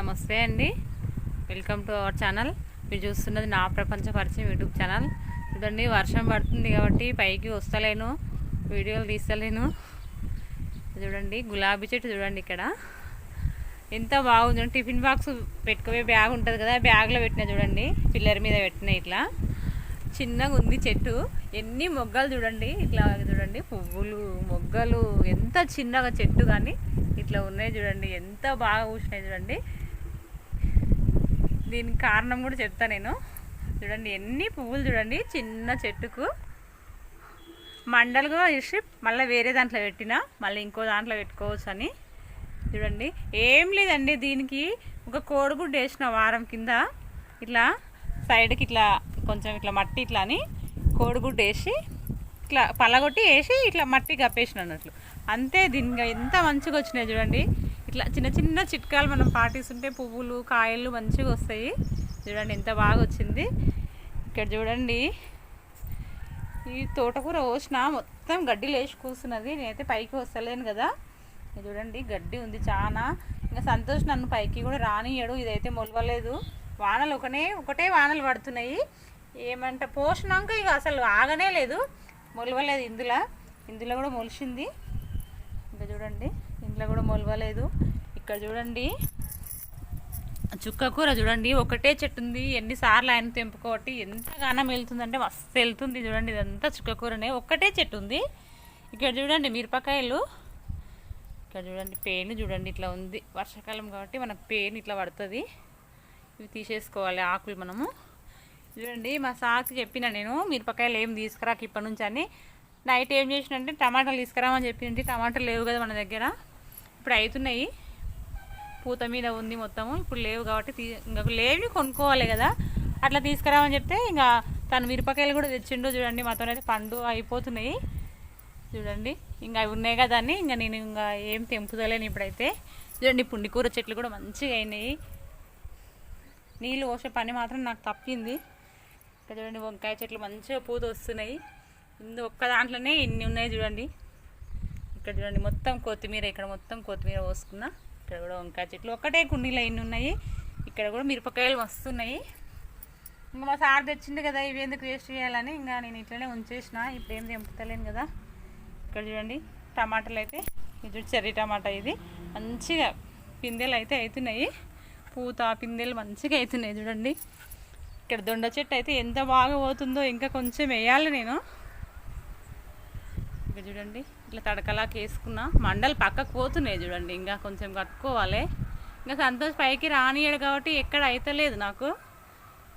నమస్తే అండి. Welcome to our channel మీరు చూస్తున్నది నా ప్రపంచ పరిచయం యూట్యూబ్ ఛానల్ చూడండి వర్షం పడుతుంది కాబట్టి పైకి వస్తలేను. వీడియోలు తీస్తలేను. చూడండి గులాబీ చెట్టు చూడండి ఇక్కడ. ఎంత బాగుంది టిఫిన్ బాక్స్ పెట్టుకోవే బ్యాగ్ ఉంటుంది కదా బ్యాగ్లో పెట్టిన చూడండి. పిల్లర్ మీద పెట్టిన ఇట్లా. చిన్నగా ఉంది చెట్టు. ఎన్ని మొగ్గలు చూడండి. ఇట్లా చూడండి పువ్వులు మొగ్గలు. ఎంత చిన్నగా చెట్టు కానీ ఇట్లా ఉన్నాయి చూడండి. ఎంత బాగా పూసినాయి చూడండి. దీనికి కారణం కూడా చెప్తా నేను. చూడండి ఎన్ని పువ్వులు చూడండి చిన్న చెట్టుకు. మండలుగా వేసి మళ్ళీ వేరే దాంట్లో పెట్టిన మళ్ళీ ఇంకో దాంట్లో పెట్టుకోవచ్చు అని చూడండి ఏం లేదండి దీనికి ఒక కోడిగుడ్డు వేసిన వారం కింద ఇట్లా సైడ్కి ఇట్లా కొంచెం ఇట్లా మట్టి ఇట్లా అని కోడిగుడ్డు వేసి ఇట్లా పలగొట్టి వేసి ఇట్లా మట్టి కప్పేసిన అన్నట్లు. అంతే దీనికి ఎంత మంచిగా వచ్చినాయి చూడండి. ఇట్లా చిన్న చిన్న చిట్కాలు మనం పాటిస్తుంటే పువ్వులు కాయలు మంచిగా వస్తాయి. చూడండి ఎంత బాగా వచ్చింది. ఇక్కడ చూడండి. ఈ తోటకూర పోసిన మొత్తం గడ్డి లేచి కూస్తున్నది. నేనైతే పైకి వస్తలేను కదా. చూడండి గడ్డి ఉంది చాలా ఇంకా సంతోష్ నన్ను పైకి కూడా రానియడు ఇదైతే మొలవలేదు. వానలు ఒకనే ఒకటే వానలు పడుతున్నాయి. ఏమంట పోసినాక ఇక అసలు ఆగనే లేదు. మొలవలేదు ఇందులో. ఇందులో కూడా మొలిచింది. ఇంకా చూడండి. ఇంట్లో కూడా మొలవలేదు. ఇక్కడ చూడండి. చుక్క కూర చూడండి. ఒకటే చెట్టు ఉంది. ఎన్నిసార్లు ఆయన తెంపుకోటి ఎంతగానో వెళ్తుందంటే మస్తు వెళ్తుంది చూడండి. ఇదంతా చుక్క కూరనే. ఒకటే చెట్టు ఉంది. ఇక్కడ చూడండి మిరపకాయలు. ఇక్కడ చూడండి పేను చూడండి. ఇట్లా ఉంది. వర్షాకాలం కాబట్టి మన పేను ఇట్లా పడుతుంది. ఇవి తీసేసుకోవాలి ఆకులు మనము. చూడండి మా సాకి చెప్పిన నేను మిరపకాయలు ఏం తీసుకురాక ఇప్పటి నుంచి అని. నైట్ ఏం చేసినంటే టమాటాలు తీసుకురామని చెప్పింది. టమాటాలు లేవు కదా మన దగ్గర. ఇప్పుడు అవుతున్నాయి పూత మీద ఉంది మొత్తము. ఇప్పుడు లేవు కాబట్టి తీ ఇంకా లేవి కొనుక్కోవాలి కదా. అట్లా తీసుకురామని చెప్తే ఇంకా తను మిరపకాయలు కూడా తెచ్చిండు చూడండి. మాతో అయితే పండు అయిపోతున్నాయి. చూడండి. ఇంకా అవి ఉన్నాయి కదా అని ఇంకా నేను ఇంకా ఏం తెంపుతలేను ఇప్పుడైతే. చూడండి పుండికూర చెట్లు కూడా మంచిగా అయినాయి. నీళ్ళు పోసే పని మాత్రం నాకు తప్పింది. ఇక్కడ చూడండి వంకాయ చెట్లు మంచిగా పూత వస్తున్నాయి. ఇందు ఒక్క దాంట్లోనే ఇన్ని ఉన్నాయి చూడండి. ఇక్కడ చూడండి మొత్తం కొత్తిమీర ఇక్కడ మొత్తం కొత్తిమీర పోసుకున్నా. ఇక్కడ కూడా వంకాయ చెట్లు. ఒకటే కుండీలు అయిన ఉన్నాయి ఇక్కడ కూడా మిరపకాయలు వస్తున్నాయి ఇంకా మా సార్ తెచ్చిండు కదా ఇవి ఎందుకు వేస్ట్ చేయాలని. ఇంకా నేను ఇట్లనే ఉంచేసిన ఇప్పుడు ఏం తెంపుతలేను కదా. ఇక్కడ చూడండి టమాటాలు అయితే ఇది చెర్రీ టమాటా ఇది. మంచిగా పిందెలు అయితే అవుతున్నాయి పూత పిందెలు మంచిగా అవుతున్నాయి చూడండి. ఇక్కడ దొండ చెట్టు అయితే ఎంత బాగా పోతుందో ఇంకా కొంచెం వేయాలి నేను. ఇంకా చూడండి ఇట్లా తడకలాకి వేసుకున్నా. మండలు పక్కకు పోతున్నాయి చూడండి ఇంకా కొంచెం కట్టుకోవాలి. ఇంకా సంతోష్ పైకి రానియడు కాబట్టి ఎక్కడ అయితలేదు నాకు.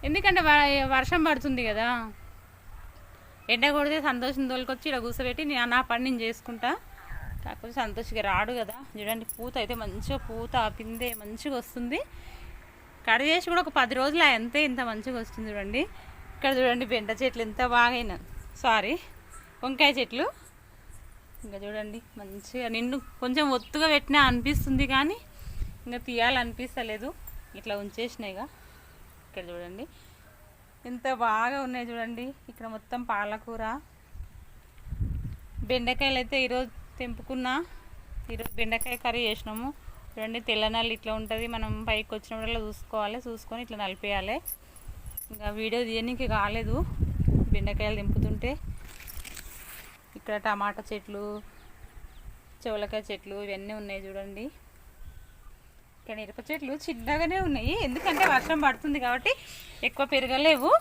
ఎందుకంటే వ- వర్షం పడుతుంది కదా. ఎండ కొడితే సంతోషం తోలుకొచ్చి ఇలా కూర్చోబెట్టి నేను నా పని నేను చేసుకుంటా. కాకపోతే సంతోషిగా రాడు కదా. చూడండి పూత అయితే మంచిగా పూత పిందే మంచిగా వస్తుంది. కడ చేసి కూడా ఒక పది రోజులు అంతే ఇంత మంచిగా వస్తుంది చూడండి. ఇక్కడ చూడండి బెండ చెట్లు ఎంత బాగా సారీ వంకాయ చెట్లు. ఇంకా చూడండి మంచిగా నిన్ను కొంచెం ఒత్తుగా పెట్టినా అనిపిస్తుంది కానీ ఇంకా తీయాలనిపిస్తలేదు. ఇట్లా ఉంచేసినాయిగా ఇక్కడ చూడండి ఎంత బాగా ఉన్నాయి చూడండి. ఇక్కడ మొత్తం పాలకూర. బెండకాయలు అయితే ఈరోజు తెంపుకున్నా. ఈరోజు బెండకాయ కర్రీ చేసినాము. చూడండి తెల్లనల్లు ఇట్లా ఉంటుంది. మనం పైకి వచ్చినప్పుడల్లా చూసుకోవాలి. చూసుకొని ఇట్లా నలిపేయాలి. ఇంకా వీడియో తీయడానికి కాలేదు. బెండకాయలు తెంపుతుంటే. ఇక్కడ టమాటా చెట్లు చెవలకాయ చెట్లు ఇవన్నీ ఉన్నాయి చూడండి. ఇక్కడ మిరప చెట్లు చిన్నగానే ఉన్నాయి. ఎందుకంటే వర్షం పడుతుంది కాబట్టి ఎక్కువ పెరగలేవు.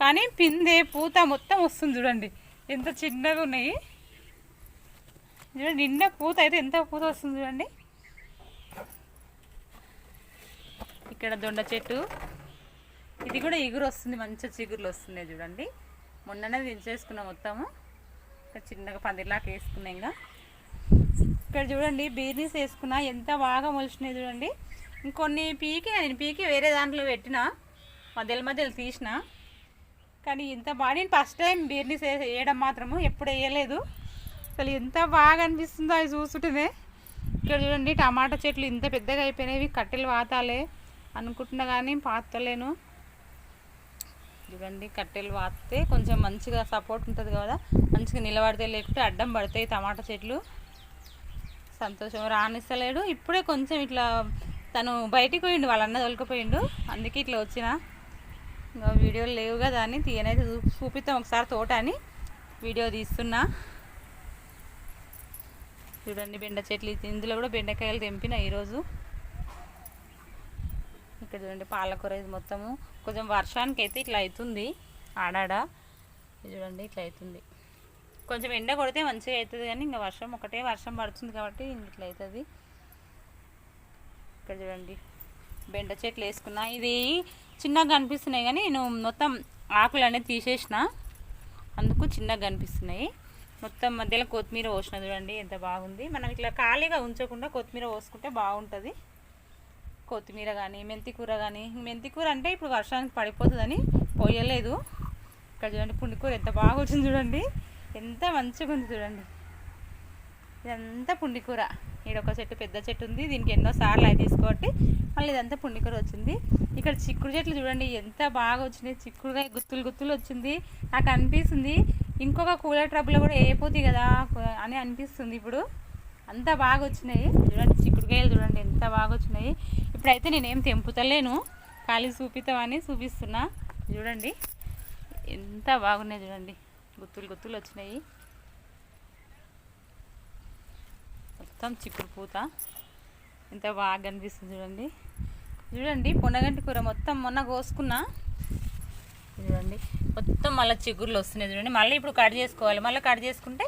కానీ పిందె పూత మొత్తం వస్తుంది చూడండి. ఎంత చిన్నగా ఉన్నాయి. చూడండి నిండా పూత అయితే ఎంత పూత వస్తుంది చూడండి. ఇక్కడ దొండ చెట్టు. ఇది కూడా ఇగురు వస్తుంది మంచిగా చిగురులు వస్తున్నాయి చూడండి. మొన్ననే దించేసుకున్నాం మొత్తము. ఇక్కడ చిన్నగా పందిరిలాగా వేసుకున్నాం ఇంకా. ఇక్కడ చూడండి బీర్నీస్ వేసుకున్నా. ఎంత బాగా మొలిచినాయి చూడండి. ఇంకొన్ని పీకి నేను పీకి వేరే దాంట్లో పెట్టిన. మధ్యలో మధ్యలో తీసిన. కానీ ఇంత బాగా నేను ఫస్ట్ టైం బీర్నీస్ వేయడం మాత్రము ఎప్పుడు వేయలేదు. అసలు ఎంత బాగా అనిపిస్తుందో అవి చూస్తుంటేనే ఇక్కడ చూడండి టమాటా చెట్లు ఇంత పెద్దగా అయిపోయినవి కట్టెలు వాతాలే అనుకుంటున్నా కానీ పాతలేను. చూడండి కట్టెలు వాస్తే కొంచెం మంచిగా సపోర్ట్ ఉంటుంది కదా. మంచిగా నిలబడితే లేకుంటే అడ్డం పడతాయి టమాటా చెట్లు. సంతోషం. రానిస్తలేడు ఇప్పుడే కొంచెం ఇట్లా తను బయటికి పోయిండు వాళ్ళ అన్న తొలకపోయిండు. అందుకే ఇట్లా వచ్చిన. ఇంకా వీడియోలు లేవు కదా అని తీయనైతే చూ చూపిస్తాం ఒకసారి తోట అని వీడియో తీస్తున్నా. చూడండి బెండ చెట్లు ఇందులో కూడా బెండకాయలు తెంపిన ఈరోజు. ఇక్కడ చూడండి పాలకూర ఇది మొత్తము. కొంచెం వర్షానికి అయితే ఇట్లా అవుతుంది ఆడాడ? చూడండి ఇట్లా అవుతుంది కొంచెం ఎండ కొడితే మంచిగా అవుతుంది కానీ ఇంకా వర్షం ఒకటే వర్షం పడుతుంది కాబట్టి ఇంక ఇట్లా అవుతుంది ఇక్కడ చూడండి బెండ చెట్లు వేసుకున్నా. ఇది చిన్నగా కనిపిస్తున్నాయి కానీ నేను మొత్తం ఆకులు అనేది తీసేసిన. అందుకు చిన్నగా కనిపిస్తున్నాయి. మొత్తం మధ్యలో కొత్తిమీర పోసిన చూడండి ఎంత బాగుంది. మనం ఇట్లా ఖాళీగా ఉంచకుండా కొత్తిమీర పోసుకుంటే బాగుంటుంది. కొత్తిమీర కానీ మెంతి కూర కానీ మెంతి కూర అంటే ఇప్పుడు వర్షానికి పడిపోతుందని పోయలేదు. ఇక్కడ చూడండి పుండి కూర ఎంత బాగా వచ్చింది చూడండి. ఎంత మంచిగా ఉంది చూడండి. ఇదంతా పుండికూర ఇక్కడ ఒక చెట్టు పెద్ద చెట్టు ఉంది. దీనికి ఎన్నో సార్లు అవి తీసుకోబట్టి మళ్ళీ ఇదంతా పుండికూర వచ్చింది. ఇక్కడ చిక్కుడు చెట్లు చూడండి ఎంత బాగా వచ్చినాయి. చిక్కుడుగా గుత్తులు గుత్తులు వచ్చింది. నాకు అనిపిస్తుంది ఇంకొక కూలర్ ట్రబ్బులో కూడా వేయపోతుంది కదా అని అనిపిస్తుంది ఇప్పుడు. అంత బాగా వచ్చినాయి. చూడండి చిక్కుడుకాయలు చూడండి ఎంత బాగా వచ్చినాయి. ఇప్పుడైతే నేనేం తెంపుతలేను. ఖాళీ చూపిస్తామని చూపిస్తున్నా. చూడండి. ఎంత బాగున్నాయి చూడండి. గుత్తులు గుత్తులు వచ్చినాయి. మొత్తం చిక్కుడు పూత. ఎంత బాగా కనిపిస్తుంది చూడండి. చూడండి పొన్నగంటి కూర మొత్తం మొన్న కోసుకున్నా. చూడండి మొత్తం మళ్ళీ చిగుర్లు వస్తున్నాయి చూడండి. మళ్ళీ ఇప్పుడు కట్ చేసుకోవాలి. మళ్ళీ కట్ చేసుకుంటే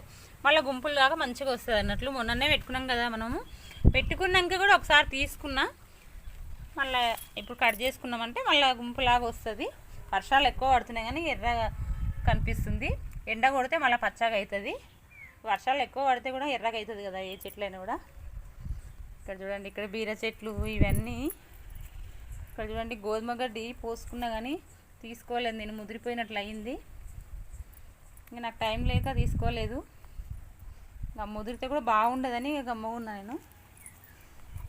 మళ్ళీ గుంపులు దాకా మంచిగా వస్తుంది అన్నట్లు మొన్ననే పెట్టుకున్నాం కదా మనము. పెట్టుకున్నాక కూడా ఒకసారి తీసుకున్నా. మళ్ళీ ఇప్పుడు కట్ చేసుకున్నామంటే మళ్ళీ గుంపులాగా వస్తుంది. వర్షాలు ఎక్కువ పడుతున్నాయి కానీ ఎర్రగా కనిపిస్తుంది. ఎండ కొడితే మళ్ళీ పచ్చగా అవుతుంది వర్షాలు ఎక్కువ పడితే కూడా ఎర్రగా అవుతుంది కదా ఏ చెట్లైనా కూడా. ఇక్కడ చూడండి ఇక్కడ బీర చెట్లు ఇవన్నీ. ఇక్కడ చూడండి గోధుమ గడ్డి పోసుకున్నా కానీ తీసుకోలేదు నేను ముదిరిపోయినట్లు అయింది. ఇంకా నాకు టైం లేక తీసుకోలేదు. ఇంకా ముదిరితే కూడా బాగుండదని గమ్మగున్నా నేను.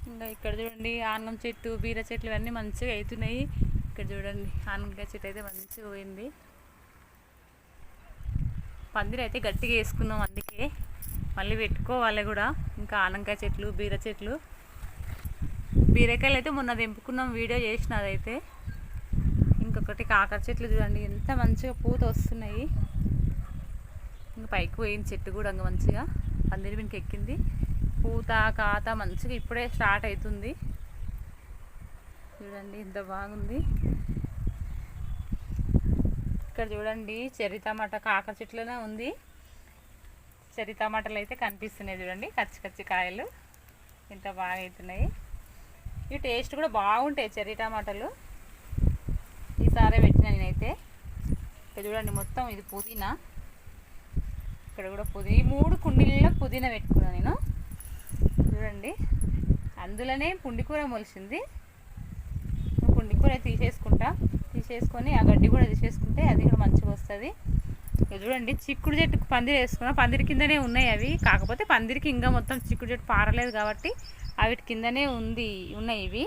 ఇంకా ఇక్కడ చూడండి ఆనగం చెట్టు బీర చెట్లు ఇవన్నీ మంచిగా అవుతున్నాయి ఇక్కడ చూడండి ఆనగంకాయ చెట్టు అయితే మంచిగా పోయింది. పందిరి అయితే గట్టిగా వేసుకున్నాం అందుకే. మళ్ళీ పెట్టుకోవాలి కూడా ఇంకా ఆనంకాయ చెట్లు బీర చెట్లు. బీరకాయలు అయితే మొన్న తెంపుకున్నాం వీడియో చేసిన అదైతే. ఇంకొకటి కాకర చెట్లు చూడండి ఎంత మంచిగా పూత వస్తున్నాయి. ఇంకా పైకి పోయింది చెట్టు కూడా ఇంకా మంచిగా. పందిరి వెనుక ఎక్కింది. పూత కాత మంచిగా ఇప్పుడే స్టార్ట్ అవుతుంది చూడండి ఇంత బాగుంది. ఇక్కడ చూడండి చెర్రీ టమాటా కాకర చెట్లనే ఉంది. చెర్రీ టమాటాలు అయితే కనిపిస్తున్నాయి చూడండి కచ్చి కచ్చి కాయలు. ఇంత బాగా అవుతున్నాయి ఈ టేస్ట్ కూడా బాగుంటాయి చెర్రీ టమాటాలు. ఈసారే పెట్టిన నేనైతే. ఇక్కడ చూడండి మొత్తం ఇది పుదీనా. ఇక్కడ కూడా పుదీ మూడు కుండీలలో పుదీనా పెట్టుకున్నాను నేను. చూడండి. అందులోనే పుండికూర మొలిసింది. పుండికూర తీసేసుకుంటా. తీసేసుకొని ఆ గడ్డి కూడా తీసేసుకుంటే అది కూడా మంచిగా వస్తుంది. చూడండి చిక్కుడు చెట్టుకు పందిరి వేసుకున్నా. పందిరి కిందనే ఉన్నాయి అవి. కాకపోతే పందిరికి ఇంకా మొత్తం చిక్కుడు చెట్టు పారలేదు కాబట్టి అవిటి కిందనే ఉంది ఉన్నాయి ఇవి.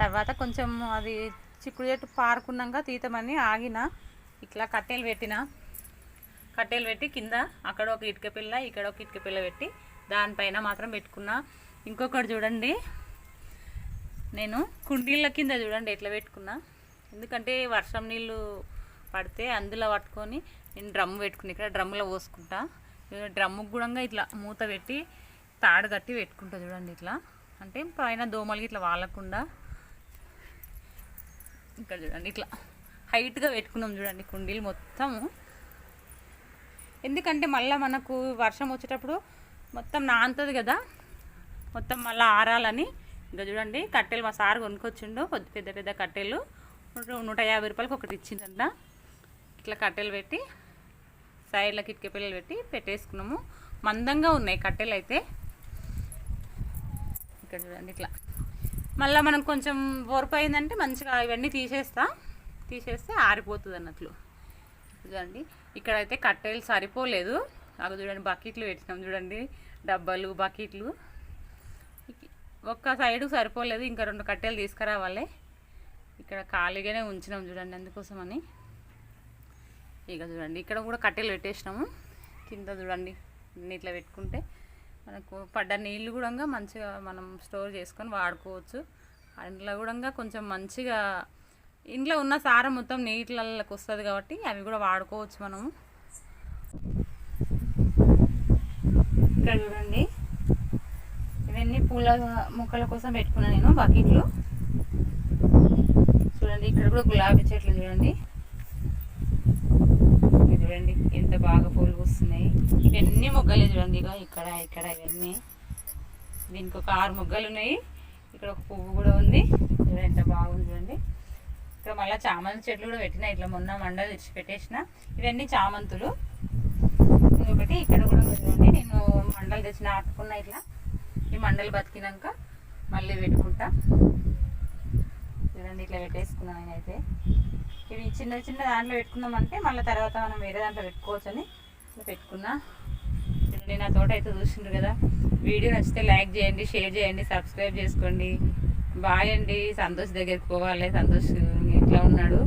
తర్వాత కొంచెం అది చిక్కుడు చెట్టు పారుకున్నాక తీతమని ఆగిన ఇట్లా కట్టెలు పెట్టిన. కట్టెలు పెట్టి కింద అక్కడ ఒక ఇటుక పిల్ల ఇక్కడ ఒక ఇటుక పిల్ల పెట్టి దానిపైన మాత్రం పెట్టుకున్నా. ఇంకొకటి చూడండి. నేను కుండీల కింద చూడండి ఎట్లా పెట్టుకున్నా. ఎందుకంటే వర్షం నీళ్ళు పడితే అందులో పట్టుకొని నేను డ్రమ్ము పెట్టుకుని ఇక్కడ డ్రమ్ములో పోసుకుంటా. డ్రమ్ముకు కూడా ఇట్లా మూత పెట్టి తాడు కట్టి పెట్టుకుంటా చూడండి ఇట్లా. అంటే పైన దోమలకి ఇట్లా వాలకుండా. ఇక్కడ చూడండి ఇట్లా హైట్గా పెట్టుకున్నాం చూడండి కుండీలు మొత్తము. ఎందుకంటే మళ్ళీ మనకు వర్షం వచ్చేటప్పుడు మొత్తం నానుతుంది కదా. మొత్తం మళ్ళీ ఆరాలని. ఇంకా చూడండి కట్టెలు మా సార్ కొనుక్కొచ్చిండు. కొద్ది పెద్ద పెద్ద కట్టెలు. నూట- యాభై రూపాయలకి ఒకటి ఇచ్చిందంట ఇట్లా కట్టెలు పెట్టి సైడ్లో కిటికీ పిల్లలు పెట్టి పెట్టేసుకున్నాము. మందంగా ఉన్నాయి కట్టెలు అయితే. ఇక్కడ చూడండి ఇట్లా. మళ్ళీ మనం కొంచెం ఓర్పు అయిందంటే మంచిగా ఇవన్నీ తీసేస్తా. తీసేస్తే ఆరిపోతుంది అన్నట్లు చూడండి ఇక్కడైతే కట్టెలు సరిపోలేదు. అక్కడ చూడండి బకెట్లు పెట్టినాం చూడండి డబ్బాలు బకెట్లు. ఒక్క సైడు సరిపోలేదు ఇంకా రెండు కట్టెలు తీసుకురావాలి. ఇక్కడ ఖాళీగానే ఉంచినాం చూడండి అందుకోసమని. ఇక చూడండి ఇక్కడ కూడా కట్టెలు పెట్టేసినాము. కింద చూడండి నీట్లో పెట్టుకుంటే మనకు పడ్డ నీళ్ళు కూడా మంచిగా మనం స్టోర్ చేసుకొని వాడుకోవచ్చు. అందులో కూడా కొంచెం మంచిగా ఇంట్లో ఉన్న సారం మొత్తం నీటిలకి వస్తుంది కాబట్టి అవి కూడా వాడుకోవచ్చు మనము. ఇక్కడ చూడండి. ఇవన్నీ పూల మొక్కల కోసం పెట్టుకున్నాను నేను బకెట్లు. చూడండి ఇక్కడ కూడా గులాబీ చెట్లు చూడండి. చూడండి ఎంత బాగా పూలు పూస్తున్నాయి ఇవన్నీ మొగ్గలే చూడండి ఇక ఇక్కడ ఇక్కడ ఇవన్నీ. దీనికి ఒక ఆరు మొగ్గలు ఉన్నాయి. ఇక్కడ ఒక పువ్వు కూడా ఉంది. చూడండి ఎంత బాగుంది చూడండి. ఇక్కడ మళ్ళీ చామంతి చెట్లు కూడా పెట్టిన. ఇట్లా మొన్న మండలు తెచ్చి పెట్టేసిన. ఇవన్నీ చామంతులు. ఒకటి ఇక్కడ కూడా ఉంది నేను మండలు తెచ్చి నాటుకున్నా ఇట్లా. ఈ మండలు బతికినాక మళ్ళీ పెట్టుకుంటా. చూడండి ఇట్లా పెట్టేసుకున్నాను నేనైతే. ఇవి చిన్న చిన్న దాంట్లో పెట్టుకున్నామంటే మళ్ళీ తర్వాత మనం వేరే దాంట్లో పెట్టుకోవచ్చు అని పెట్టుకున్నా. చూడండి నా తోట అయితే చూసిండ్రు కదా. వీడియో నచ్చితే లైక్ చేయండి షేర్ చేయండి సబ్స్క్రైబ్ చేసుకోండి. బాయ్ అండి. సంతోష్ దగ్గరికి పోవాలి. సంతోష్ ఇట్లా ఉన్నాడు?